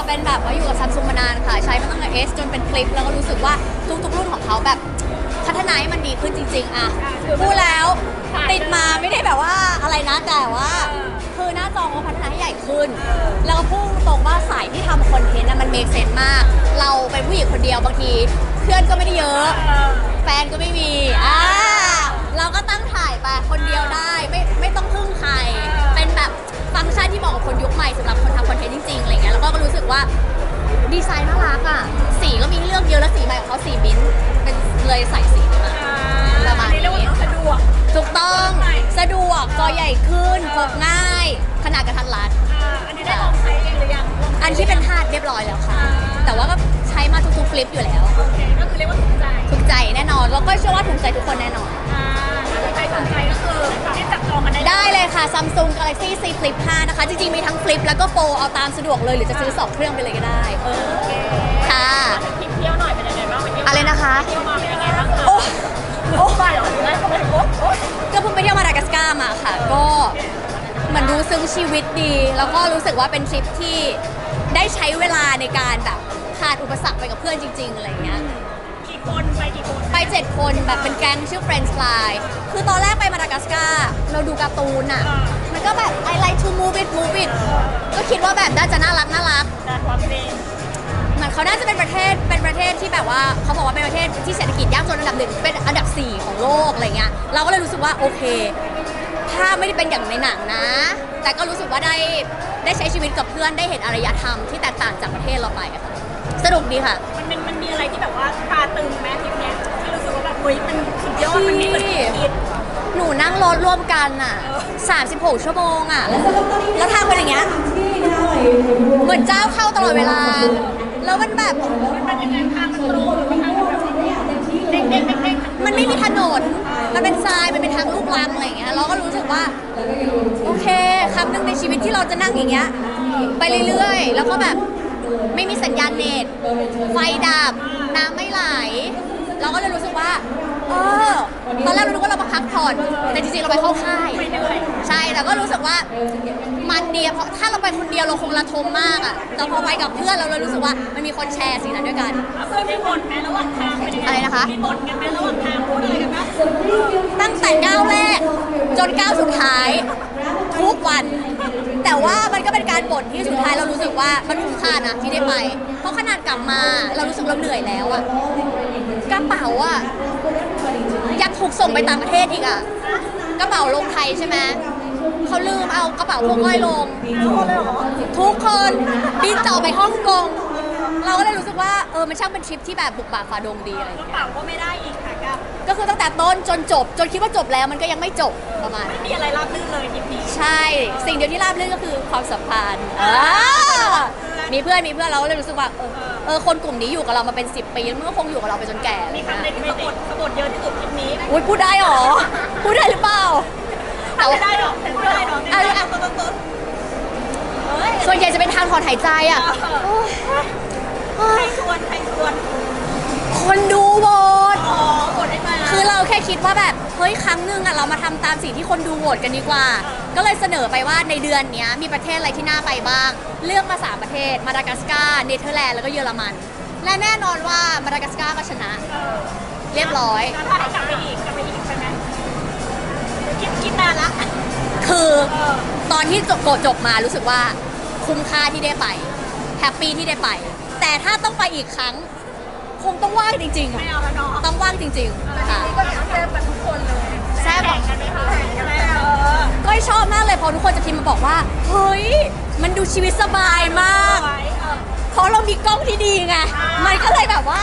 อเป็นแบบว่าอยู่กับซัมซุงมานานค่ะ ใช้มาตั้งแต่ S จนเป็นฟลิป แล้วก็รู้สึกว่าทุกๆรุ่นของเขาแบบพัฒนาให้มันดีขึ้นจริง ๆอะพูดแล้วติดมาไม่ได้แบบว่าอะไรนะแต่ว่า คือหน้าจอเขาพัฒนาให้ใหญ่ขึ้นแล้วก็พุ่งตรงว่าสายที่ทำคอนเทนต์น่ะมันเมคเซนมาก เราเป็นผู้หญิงคนเดียวบางที เพื่อนก็ไม่ได้เยอะ แฟนก็ไม่มีอ่าเราก็ตั้งถ่ายไปคนเดียวได้ไม่ไม่ต้องพึ่งใครเป็นแบบ ฟังก์ชันที่เหมาะกับคนยุคใหม่สำหรับคนทำคอนเทนต์จริงๆอะไรเงี้ยแล้วก็รู้สึกว่าดีไซน์น่ารักอะสีก็มีให้เลือกเยอะแล้วสีใหม่ของเขาสีมิ้นท์เป็นเลยใส่สีมาประมาณนี้เรียกว่าสะดวกถูกต้องสะดวกจอใหญ่ขึ้นพกง่าย ขนาดกระทัดรัดอ่าอันนี้ได้ลองใช้เองหรือยังลงใช้อันที่เป็นทาดเรียบร้อยแล้วค่ะอ่าแต่ว่าก็ใช้มาทุกๆฟลิปอยู่แล้วโอเคก็คือเรียกว่าถูกใจถูกใจแน่นอนแล้วก็เชื่อว่าถูกใจทุกคนแน่นอนอ่าถ้าใครส นใจก็คือที่จับจองกันได้ได้เลยค่ะ Samsung Galaxy Z Flip 5 นะคะ จริง ๆ มีทั้งฟลิปแล้วก็โปรเอาตามสะดวกเลย หรือจะซื้อ 2 เครื่องไปเลยก็ได้ เออ ค่ะ ทริปเที่ยวหน่อยเป็นยังไงบ้างไปเที่ยวอะไรนะคะ เที่ยวมาเป็นยังไงบ้างคะโอ้ โอ้ไปเหรอถึงได้เขาไม่โอ้โอ้ก็เพิ่งไปเที่ยวมาดากัสการ์มาค่ะ ก็เหมือนรู้ซึ้งชีวิตดี แล้วก็รู้สึกว่าเป็นทริปที่ได้ใช้เวลาในการแบบผ่านอุปสรรคไปกับเพื่อนจริง ๆ อะไรอย่างเงี้ย กี่คนไปกี่คนไป7คนแบบเป็นแก๊งชื่อ Friends Fly คือตอนแรกไปมาดากัสการ์เราดูการ์ตูนอะมันก็แบบ I like to move it move it ก็คิดว่าแบบน่าจะน่ารักน่ารัก แต่ความจริงเหมือนเขาน่าจะเป็นประเทศเป็นประเทศที่แบบว่าเขาบอกว่าเป็นประเทศที่เศรษฐกิจยากจนอันดับหนึ่งเป็นอันดับ 4 ของโลกอะไรเงี้ยเราก็เลยรู้สึกว่าโอเค ถ้าไม่ได้เป็นอย่างในหนังนะ แต่ก็รู้สึกว่าได้ได้ใช้ชีวิตกับเพื่อนได้เห็นอารยธรรมที่แตกต่างจากประเทศเราไปอะค่ะสนุกดีค่ะมันมันมันมี อะไรที่แบบว่าตาตึงไหมทริปเนี้ยที่รู้สึกว่าแบบเฮ้ยมันสุดยอดมันไม่เหมือนที่คิด หนูนั่งรถร่วมกันอะ 36 ชั่วโมงอะ แล้วทางเป็นอย่างเงี้ย เหมือนเจ้าเข้าตลอดเวลา แล้วมันแบบ มันยังไงทางมันตรงหรือว่าทางมันแบบเด้งเด้งเด้งเด้งมันไม่มีถนน มันเป็นทราย มันเป็นทางลูกรังอะไรอย่างเงี้ย เราก็รู้สึกว่า โอเค ครั้งหนึ่งในชีวิตที่เราจะนั่งอย่างเงี้ย ไปเรื่อยๆ แล้วก็แบบ ไม่มีสัญญาณเน็ต ไฟดับ น้ำไม่ไหล เราก็เลยรู้สึกว่า เออ ตอนแรกเราคิดว่าเรามาพักผ่อน แต่จริงๆ เราไปเข้าค่ายไม่เหนื่อยใช่ แต่ก็รู้สึกว่ามันดีอะเพราะถ้าเราไปคนเดียวเราคงระทมมากอะแต่พอไปกับเพื่อนเราเลยรู้สึกว่ามันมีคนแชร์สิ่งนั้นด้วยกันเคยมีบ่นไหมระหว่างทางเป็นยังไงอะไรนะคะมีบ่นกันไหมระหว่างทางพูดอะไรกันบ้างตั้งแต่ก้าวแรก จนก้าวสุดท้าย ทุกวัน แต่ว่ามันก็เป็นการบ่นที่สุดท้ายเรารู้สึกว่ามันคุ้มค่านะที่ได้ไป เพราะขนาดกลับมาเรารู้สึกเราเหนื่อยแล้วอะกระเป๋าอะอยากถูกส่งไปต่างประเทศอีกอะกระเป๋าลงไทยใช่ไหมเขาลืมเอากระเป๋าพวกก้อยลงทุกคนบินต่อไปฮ่องกง เราก็เลยรู้สึกว่าเออมันช่างเป็นทริปที่แบบบุกบ่าฝ่าดงดีอะไรอย่างกระเงี้ย เป๋าก็ไม่ได้อีกค่ะกับก็คือตั้งแต่ต้นจนจบ จนคิดว่าจบแล้วมันก็ยังไม่จบประมาณ ไม่นั้นมีอะไรราบรื่นเลยทริปนี้ ใช่ สิ่งเดียวที่ราบรื่นก็คือความสัมพันธ์เออมีเพื่อนมีเพื่อนเราก็เลยรู้สึกว่าเออเออคนกลุ่มนี้อยู่กับเรามาเป็น 10 ปีมันก็คงอยู่กับเราไปจนแก่มีครั้งไหนที่สะกดสะกดเยอะที่สุดทริปนี้อุ้ยพูดได้หรอ พูดได้หรือเปล่าทำไม่ได้หรอกไม่ได้หรอกอะไม่ได้หรอกตัวตัวเฮ้ย ส่วนใหญ่จะเป็นทางถอนหายใจอะโอ้ยใคร ชวนใครชวนคนดูโหวตอ๋อกดได้มาคือเราแค่คิดว่าแบบเฮ้ยครั้งหนึ่งอะเรามาทำตามสิ่งที่คนดูโหวตกันดีกว่า ก็เลยเสนอไปว่าในเดือนเนี้ยมีประเทศอะไรที่น่าไปบ้าง เลือกมาสามประเทศมาดากัสการ์เนเธอร์แลนด์แล้วก็เยอรมัน และแน่นอนว่ามาดากัสการ์ก็ชนะ เรียบร้อย แล้วถ้าให้กลับไปอีกกลับไปอีกใช่ไหมคิดคิดนานละคือเออตอนที่จบโกจบมารู้สึกว่าคุ้มค่าที่ได้ไปแฮปปี้ที่ได้ไปแต่ ถ้าต้องไปอีกครั้ง คงต้องว่างจริงๆไม่อะเอาแล้วเนาะต้องว่างจริงๆค่ะก็อยากแซ่บกันทุกคนเลยแซ่บเหรอแข่งกันไหมคะแข่งกันไหมเออ ก้อยชอบมากเลยพอทุกคนจะพิมพ์มาบอกว่า เฮ้ย มันดูชีวิตสบายมากไว้เออเพราะเรามีกล้องที่ดีไงอ่ามัมันก็เลยแบบว่า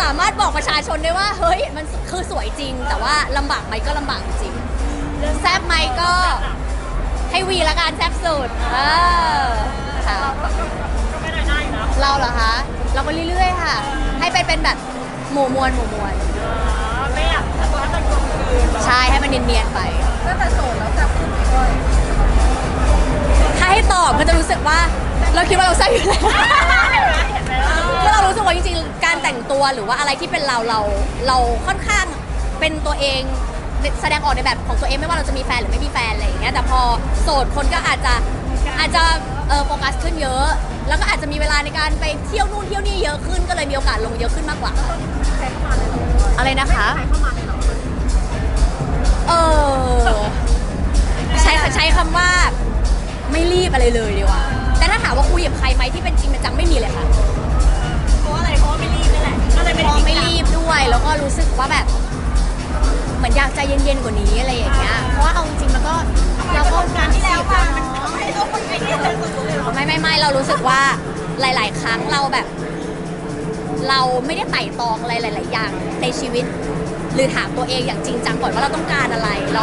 สามารถบอกประชาชนได้ว่า เฮ้ย มันคือสวยจริง แต่ว่าลำบากไหมก็ลำบากจริงแซบไหมก็ให้วีละกันแซบสุดเออค่ะ เราเหรอคะ เราไปเรื่อยๆค่ะ ให้ไปเป็นแบบหมู่มวลหมู่มวลไม่อยากทำตัวให้มันกลมกลืนใช่ให้มันเนียนๆไป ตั้งแต่โสดแล้วจับคุณไม่ค่อยถ้าให้ตอบก็จะรู้สึกว่า เราคิดว่าเราแซ่บอยู่แล้วเห็นไหมเห็นไหมก็เรารู้สึกว่าจริงๆ การแต่งตัวหรือว่าอะไรที่เป็นเราเราเราค่อนข้างเป็นตัวเองแสดงออกในแบบของตัวเองไม่ว่าเราจะมีแฟนหรือไม่มีแฟนอะไรอย่างเงี้ยแต่พอโสดคนก็อาจจะอาจจะเออโฟกัสขึ้นเยอะ แล้วก็อาจจะจะมีเวลาในการไปเที่ยวนู่นเที่ยวนี่เยอะขึ้นก็เลยมีโอกาสลงเยอะขึ้นมากกว่าค่ะอะไรนะคะเออใช้ใช้คำว่าไม่รีบอะไรเลยดีกว่า แต่ถ้าถามว่าคุยกับใครไหมที่เป็นจริงเป็นจังไม่มีเลยค่ะ เพราะอะไรเพราะว่าไม่รีบนี่แหละก็เลยไม่เพได้ราะไม่จงจังรีบด้วยแล้วก็รู้สึกว่าแบบเหมือนอยากใจเย็นๆกว่านี้อะไรอย่างเงี้ยเพราะว่าเอาจริงๆมันก็เราก็งานที่แล้ว สึกว่าหลาย ๆ ครั้งเราแบบ เราไม่ได้ไต่ตองอะไรหลาย ๆ อย่างในชีวิต หรือถามตัวเองอย่างจริงจังก่อนว่าเราต้องการอะไร เรา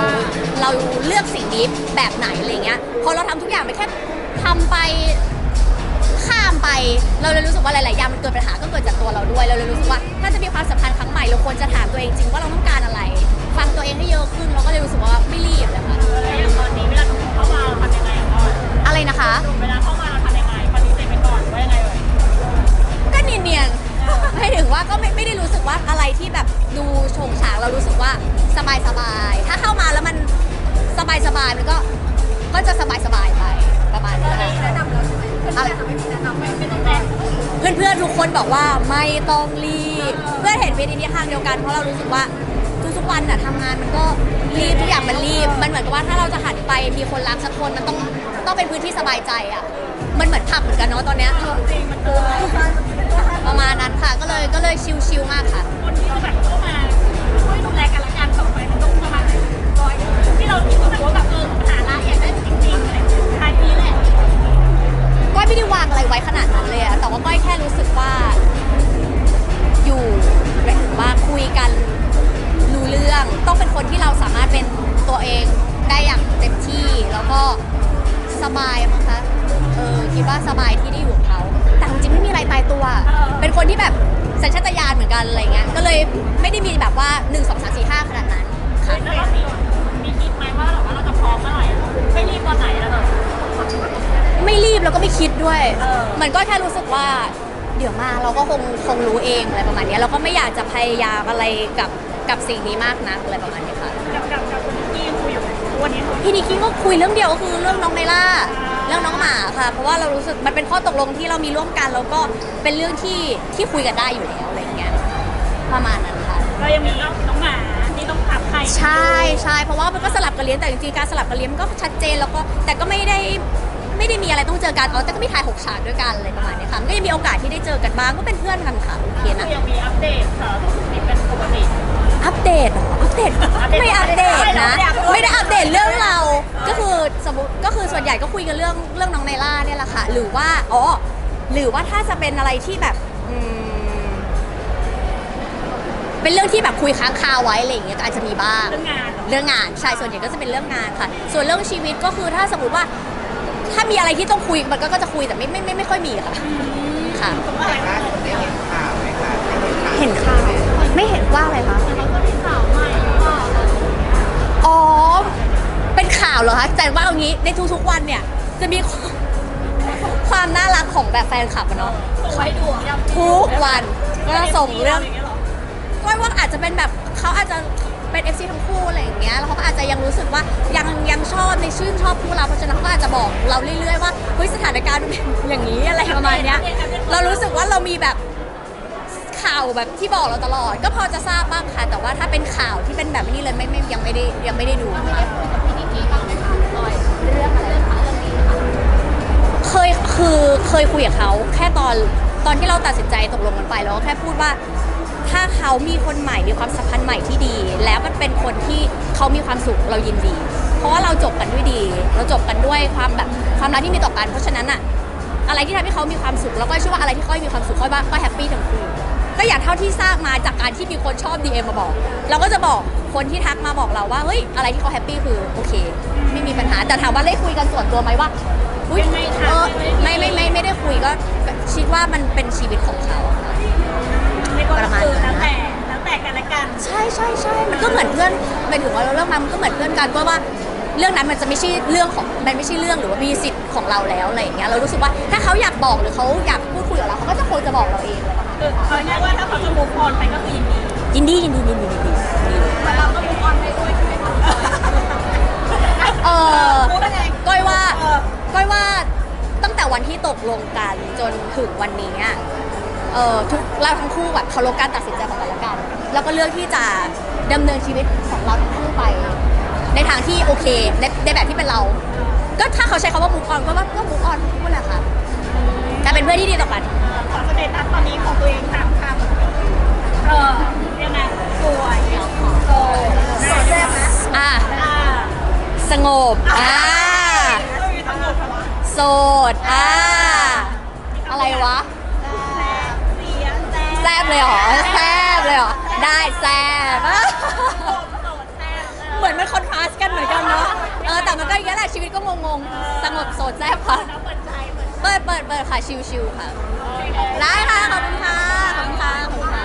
เราเลือกสิ่งนี้แบบไหนอะไรเงี้ยพอเราทำทุกอย่างไปแค่ทำไปข้ามไป เราเลยรู้สึกว่าหลาย ๆ อย่างมันเกิดปัญหา ไม่ต้องรีบ เพื่อนเห็นเป็นอินเดียทางเดียวกันเพราะเรารู้สึกว่าทุกๆวันน่ะทำงานมันก็รีบทุกอย่างมันรีบ มันเหมือนกับว่าถ้าเราจะหันไปมีคนรักสักคนมันต้องต้องเป็นพื้นที่สบายใจอะมันเหมือนผับเหมือนกันเนาะตอนเนี้ยจริงมันคืออะไรประมาณนั้นค่ะก็เลยก็เลยชิลๆมากค่ะ คนที่แบบเข้ามาช่วยดูแลกันและกันต่อไปมันต้องประมาณร้อยที่เราคิดว่าแบบว่าแบบเออหาละอยากได้จริงๆอะไรอย่างเงี้ยท้ายนี้แหละก้อยไม่ได้วางอะไรไว้ขนาดนั้นเลยอะแต่ว่าก้อยแค่รู้สึกว่า สบายที่ได้อยู่กับเขาแต่จริงๆไม่มีอะไรตายตัว เป็นคนที่แบบสัญชาตญาณเหมือนกันอะไรเงี้ยก็เลยไม่ได้มีแบบว่า 1 2 3 4 5ขนาดนั้นค่ะแล้วตอนนี้มีคิดไหมว่าแบบว่าเราจะพร้อมเมื่อไหร่ไม่รีบตอนไหนแล้วแบบไม่รีบแล้วก็ไม่คิดด้วยเออมันก็แค่รู้สึกว่าเดี๋ยวมาเราก็คงคงรู้เองอะไรประมาณเนี้ยเราก็ไม่อยากจะพยายามอะไรกับกับสิ่งนี้มากนักอะไรประมาณนี้ค่ะกับกับกับคนที่คุยอยู่วันนี้พี่นิกกี้ก็คุยเรื่องเดียวก็คือเรื่องน้องไนล่า เรื่องน้องหมาค่ะ เพราะว่าเรารู้สึกมันเป็นข้อตกลงที่เรามีร่วมกัน แล้วก็เป็นเรื่องที่ที่คุยกันได้อยู่แล้วอะไรอย่างเงี้ยประมาณนั้นค่ะ ก็ยังมีน้องหมาที่ต้องทับใครใช่ใช่เพราะว่ามันก็สลับกันเลี้ยงแต่จริงๆการสลับกันเลี้ยงมันก็ชัดเจนแล้วก็แต่ก็ไม่ได้ไม่ได้มีอะไรต้องเจอกันอ๋อแต่ก็มีถ่ายหกฉากด้วยกันอะไรประมาณเนี้ยค่ะมันก็ยังมีโอกาสที่ได้เจอกันบ้างก็เป็นเพื่อนกันค่ะโอเคคืนะอยังมีอัปเดตสารทุกข์สุขดิบเป็นปกติอัปเดต เหรออัปเดตอัปเดตไม่อัปเดตนะ ไม่ไม่ได้ได้อัอัปปเดเดตตเรื่องเรา ก็คือสมมติก็คือส่วนใหญ่ก็คุยกันเรื่องเรื่องน้องไนล่าเนี่ยแหละค่ะ หรือว่าอ๋อหรือว่าถ้าจะเป็นอะไรที่แบบอืมเป็นเรื่องที่แบบคุยค้างคาไว้อะไรอย่างเงี้ยก็อาจจะมีบ้าง เรื่องงานเรื่องงานใช่ส่วนใหญ่ก็จะเป็นเรื่องงานค่ะ ส่วนเรื่องชีวิตก็คือถ้าสมมติว่า ถ้ามีอะไรที่ต้องคุยมันก็ก็จะคุยแต่ไม่ไม่ไม่ไม่ค่อยมีค่ะค่ะอะไรล่าสุดได้เห็นข่าวไหมคะได้เห็นข่าวเห็นข่าวไม่เห็นว่าอะไรคะ เป็นข่าวเหรอคะแต่ว่าเอางี้ในทุกๆวันเนี่ยจะมีความความน่ารักของแบบแฟนคลับอะเนาะส่งไว้ดูอะทุกวันก็จะส่งเรื่อง ย่างเงี้ยหรอก้อยว่าอาจจะเป็นแบบเขาอาจจะเป็น FC ทั้งคู่อะไรอย่างเงี้ยแล้วเขาก็อาจจะยังรู้สึกว่ายังยังชอบในชื่นชอบคู่เราเพราะฉะนั้นเขาก็อาจจะบอกเราเรื่อยๆว่าเฮ้ยสถานการณ์มันเป็นอย่างนี้อะไรประมาณเนี้ยเรารู้สึกว่าเรามีแบบ ข่าวแบบที่บอกเราตลอด ก็พอจะทราบบ้างค่ะ แต่ว่าถ้าเป็นข่าวที่เป็นแบบนี้เลยไม่ไม่ยังไม่ได้ยังไม่ได้ดูค่ะ เคยคือเคยคุยกับเขาแค่ตอนตอนที่เราตัดสินใจตกลงกันไปแล้วก็แค่พูดว่า ถ้าเขามีคนใหม่มีความสัมพันธ์ใหม่ที่ดี แล้วมันเป็นคนที่เขามีความสุขเรายินดี เพราะว่าเราจบกันด้วยดี เราจบกันด้วยความแบบความรักที่มีต่อกันเพราะฉะนั้นอะอะไรที่ทำให้เขามีความสุขแล้วก็เชื่อว่าอะไรที่เขามีความสุขเขาบ้างก็แฮปปี้ทั้งคู่ ก็อย่างเท่าที่ทราบมาจากการที่มีคนชอบ DM มาบอก เราก็จะบอกคนที่ทักมาบอกเราว่า เฮ้ย อะไรที่เขาแฮปปี้คือโอเค ไม่มีปัญหา แต่ถามว่าได้คุยกันส่วนตัวไหมว่าอุ๊ยเออไม่ไม่ไม่ไม่ได้คุยก็คิดว่ามันเป็นชีวิตของเขาค่ะเรียกว่าคือแล้วแต่แล้วแต่กันและกัน ใช่ใช่ใช่มันก็เหมือนเพื่อนหมายถึงว่าเราเรื่องมามันก็เหมือนเพื่อนกันก็ว่าเรื่องนั้นมันจะไม่ใช่เรื่องของมันไม่ใช่เรื่องหรือว่ามีสิทธิ์ของเราแล้วอะไรอย่างเงี้ยเรารู้สึกว่าถ้าเขาอยากบอกหรือเขาอยากพูดคุยกับเราเขาก็จะควรจะบอกเราเองเลย ค่ะคือเอาง่ายๆว่าถ้าเขาจะมูฟออนไปก็คือยินดียินดียินดียินดียินดียินดีแต่เราก็มูฟออนไปด้วยใช่ไหมคะเออรู้ได้ไงก้อยว่าเออก้อยว่าตั้งแต่แต่วันที่ตกลงกันจนถึงวันนี้อะเออทุกเราทั้งคู่แบบเคารพการตัดสินใจของกันและกัน แล้วก็เลือกที่จะดำเนินชีวิตของเราทั้งคู่ไป ในทางที่โอเคในในแบบที่เป็นเรา ก็ถ้าเขาใช้คำว่ามุกออนก็ว่าก็มุกออน ได้แซบอะโสดแซ่บ เหมือนมันคอนทราสต์กันเหมือนกันเนาะ เออ แต่มันก็อย่างนี้ยแหละชีวิตก็งงๆ สงบโสดแซ่บค่ะ เปิดใจเปิดเปิดเปิดเปิดค่ะ ชิวๆค่ะ ได้ค่ะ ขอบคุณค่ะ ขอบคุณค่ะ ขอบคุณ